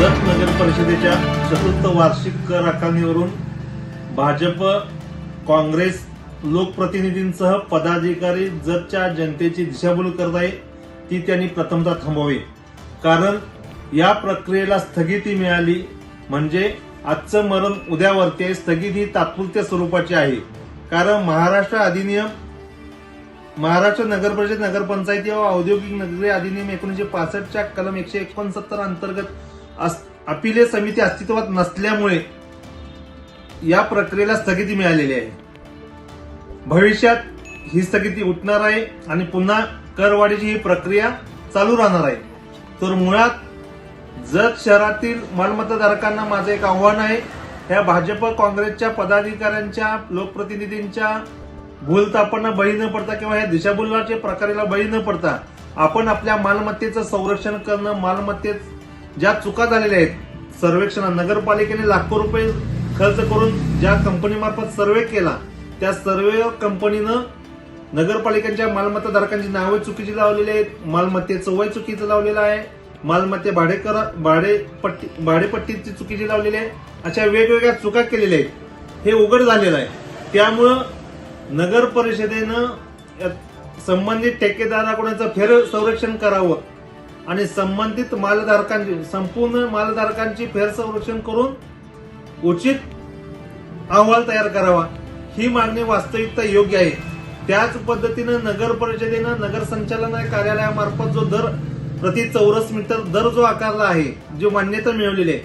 जत नगर परिषदेच्या चतुर्थ वार्षिक कर आकारणीवरून भाजप काँग्रेस लोकप्रतिनिधींसह पदाधिकारी जतच्या जनतेची दिशाभूल करत आहे. ती त्यांनी प्रथमतः थांबवावी. कारण या प्रक्रियेला स्थगिती मिळाली म्हणजे आजचं मरण उद्यावरती आहे. स्थगिती ही तात्पुरत्या स्वरूपाची आहे. कारण महाराष्ट्र अधिनियम महाराष्ट्र नगर परिषद नगरपंचायती व औद्योगिक नगरी अधिनियम एकोणीसशे पासष्टच्या कलम एकशे एकोणसत्तर अंतर्गत अपिले समिती अस्तित्वात नसल्यामुळे या प्रक्रियेला स्थगिती मिळालेली आहे. भविष्यात ही स्थगिती उठणार आहे आणि पुन्हा करवाढीची ही प्रक्रिया चालू राहणार आहे. तर मुळात जत शहरातील मालमत्ताधारकांना माझं एक आव्हान आहे ह्या भाजप काँग्रेसच्या पदाधिकाऱ्यांच्या लोकप्रतिनिधींच्या भूलतापांना बळी न पडता किंवा ह्या दिशाभूलाच्या प्रकारेला बळी न पडता आपण आपल्या मालमत्तेचं संरक्षण करणं मालमत्तेत ज्या चुका झालेल्या आहेत सर्वेक्षण नगरपालिकेने लाखो रुपये खर्च करून ज्या कंपनीमार्फत सर्वे केला त्या सर्वे कंपनीनं नगरपालिकांच्या मालमत्ताधारकांची नावे चुकीची लावलेली आहेत मालमत्तेचं वय चुकीचं लावलेलं आहे मालमत्ते भाडेकर भाडेपट्टी भाडेपट्टीची चुकीची लावलेली आहे अशा वेगवेगळ्या चुका केलेल्या आहेत. हे उघड झालेलं आहे. त्यामुळं नगर परिषदेनं संबंधित ठेकेदाराकडून फेर संरक्षण करावं. आणि संबंधित मालधारकांची संपूर्ण मालधारकांची फेरसंरक्षण करून उचित अहवाल तयार करावा. ही मागणी वास्तविकता योग्य आहे. त्याच पद्धतीनं नगर परिषदेनं नगर संचालन कार्यालयामार्फत जो दर प्रति चौरस मीटर दर जो आकारला आहे जो मान्यता मिळवलेली आहे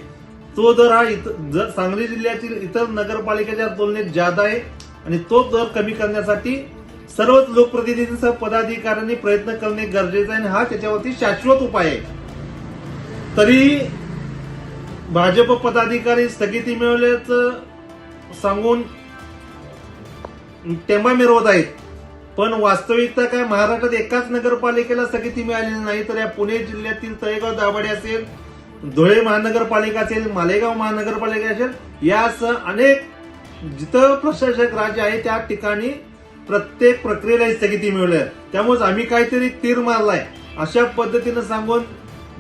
तो दर हा इत- सांगली जिल्ह्यातील इतर नगरपालिकेच्या तुलनेत जादा आहे आणि तो दर कमी करण्यासाठी सर्वच लोकप्रतिनिधींसह पदाधिकाऱ्यांनी प्रयत्न करणे गरजेचं आहे आणि हा त्याच्यावरती शाश्वत उपाय आहे. तरी भाजप पदाधिकारी स्थगिती मिळवल्याचं सांगून टेंबा मिरवत आहेत. पण वास्तविकता काय? महाराष्ट्रात एकाच नगरपालिकेला स्थगिती मिळालेली नाही तर या पुणे जिल्ह्यातील तळेगाव दाभाडे असेल धुळे महानगरपालिका असेल मालेगाव महानगरपालिका असेल यासह अनेक जिथं प्रशासक राज्य आहे त्या ठिकाणी प्रत्येक प्रक्रियेला स्थगिती मिळवली त्यामुळेच त्यामुळे आम्ही काहीतरी तीर मारलाय. अशा पद्धतीनं सांगून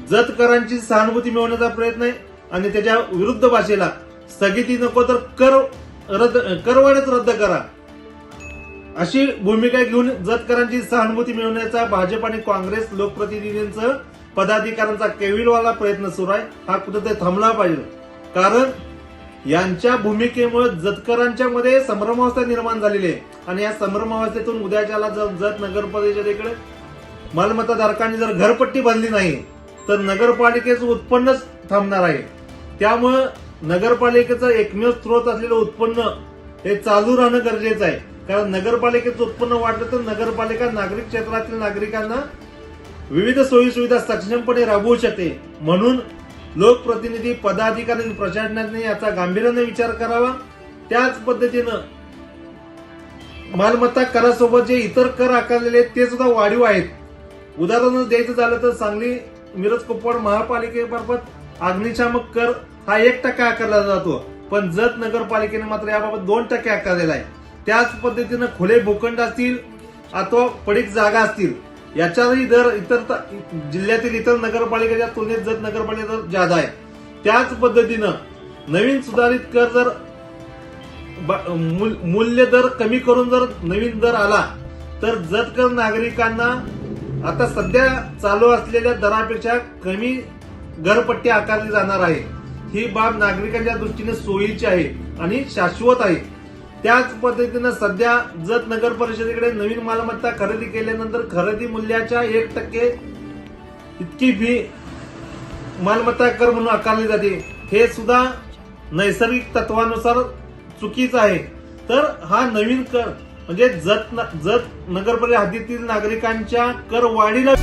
जतकरांची सहानुभूती मिळवण्याचा प्रयत्न आहे आणि त्याच्या विरुद्ध भाषेला स्थगिती नको तर कर रद्द करवाढच रद्द करा. अशी भूमिका घेऊन जतकरांची सहानुभूती मिळवण्याचा भाजप आणि काँग्रेस लोकप्रतिनिधींसह पदाधिकाऱ्यांचा केविलवाला प्रयत्न सुरू आहे. हा कुठेतरी थांबला पाहिजे. कारण यांच्या भूमिकेमुळे जतकरांच्या मध्ये संभ्रमावस्था निर्माण झालेली आहे. आणि या संभ्रमावस्थेतून उद्याच्याला जर जत नगर परिषदेकडे मालमत्ताधारकांनी जर घरपट्टी बांधली नाही तर नगरपालिकेचं उत्पन्नच थांबणार आहे. त्यामुळं नगरपालिकेचं एकमेव स्रोत असलेलं उत्पन्न हे चालू राहणं गरजेचं आहे. कारण नगरपालिकेचं उत्पन्न वाढलं तर नगरपालिका नागरिक क्षेत्रातील नागरिकांना विविध सोयी सुविधा सक्षमपणे राबवू शकते. म्हणून लोकप्रतिनिधी पदाधिकारी आणि प्रशासनाने याचा गांभीर्याने विचार करावा. त्याच पद्धतीनं मालमत्ता करासोबत जे इतर कर आकारलेले आहेत ते सुद्धा वाढीव आहेत. उदाहरण द्यायचं झालं तर सांगली मिरज कुपवाड महापालिकेमार्फत अग्निशामक कर हा एक टक्का आकारला जातो. पण जत नगरपालिकेने मात्र याबाबत दोन टक्के आकारलेला आहे. त्याच पद्धतीनं खुले भूखंड असतील अथवा पडीक जागा असतील याच्याही दर इतर जिल्ह्यातील इतर नगरपालिकेच्या तुलनेत जर नगरपालिका दर जादा आहे. त्याच पद्धतीनं नवीन सुधारित कर जर ब- मूल- मूल्य दर कमी करून जर नवीन दर आला तर जतकर नागरिकांना आता सध्या चालू असलेल्या दरापेक्षा कमी घरपट्टी आकारली जाणार आहे. ही बाब नागरिकांच्या दृष्टीने सोयीची आहे आणि शाश्वत आहे. त्याच पद्धतीनं सध्या जत नगर परिषदेकडे नवीन मालमत्ता खरेदी केल्यानंतर खरेदी मूल्याच्या एक टक्के इतकी फी मालमत्ता कर म्हणून आकारली जाते. हे सुद्धा नैसर्गिक तत्वानुसार चुकीचं आहे. तर हा नवीन कर म्हणजे जत जत नगरपरिषद हद्दीतील नागरिकांच्या कर वाढीला